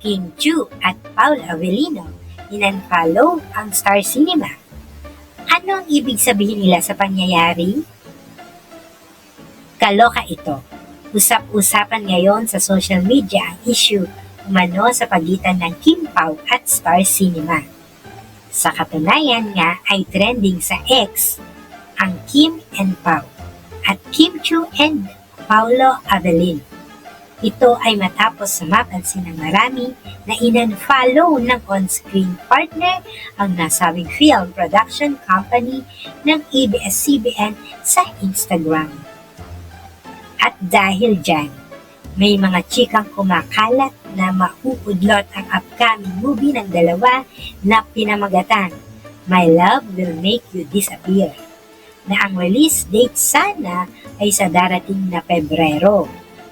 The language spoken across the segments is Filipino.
Kim Chu at Paul Avellino inunfollow ang Star Cinema. Ano ang ibig sabihin nila sa pangyayari? Kaloka ito. Usap-usapan ngayon sa social media ang issue umano sa pagitan ng Kim Pao at Star Cinema. Sa katunayan nga ay trending sa X ang Kim and Pao at Kim Chu and Paulo Avelin. Ito ay matapos sumapansin ng marami na inunfollow ng on-screen partner ang nasabing film production company ng ABS-CBN sa Instagram. At dahil dyan, may mga chikang kumakalat na mauudlot ang upcoming movie ng dalawa na pinamagatan, My Love Will Make You Disappear, na ang release date sana ay sa darating na Pebrero.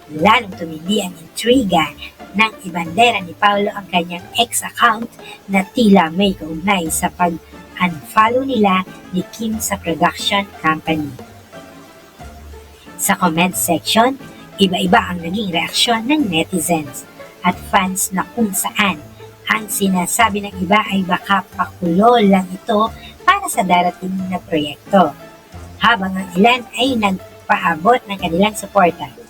Lalong tumindi ang intriga ng ibandera ni Paolo ang kanyang ex-account na tila may kaugnay sa pag-unfollow nila ni Kim sa production company. Sa comment section, iba-iba ang naging reaksyon ng netizens at fans na kung saan ang sinasabi ng iba ay baka pakulo lang ito para sa darating na proyekto. Habang ang ilan ay nagpaabot ng kanilang suporta.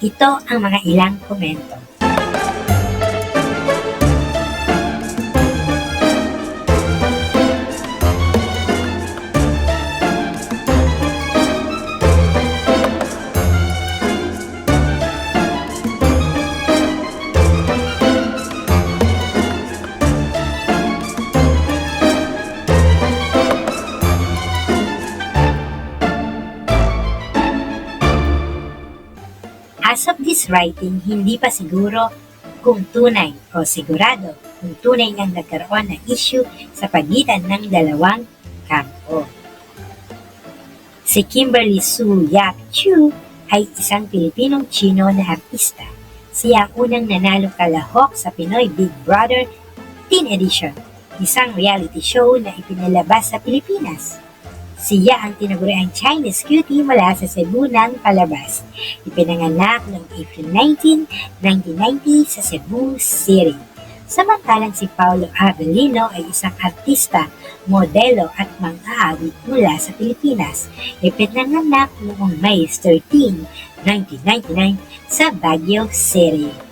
Ito ang mga ilang komento. As of this writing, hindi pa siguro kung tunay o sigurado kung tunay ngang nagkaroon ng issue sa pagitan ng dalawang kampo. Si Kimberly Sue Yap Chu ay isang Pilipinong Chino na artista. Siya ang unang nanalo kalahok sa Pinoy Big Brother Teen Edition, isang reality show na ipinalabas sa Pilipinas. Siya ang tinaguriang Chinese cutie mula sa Cebu ng palabas. Ipinanganak noong April 19, 1990 sa Cebu City. Samantalang si Paulo Avellino ay isang artista, modelo at mang-aawit mula sa Pilipinas. Ipinanganak noong May 13, 1999 sa Baguio City.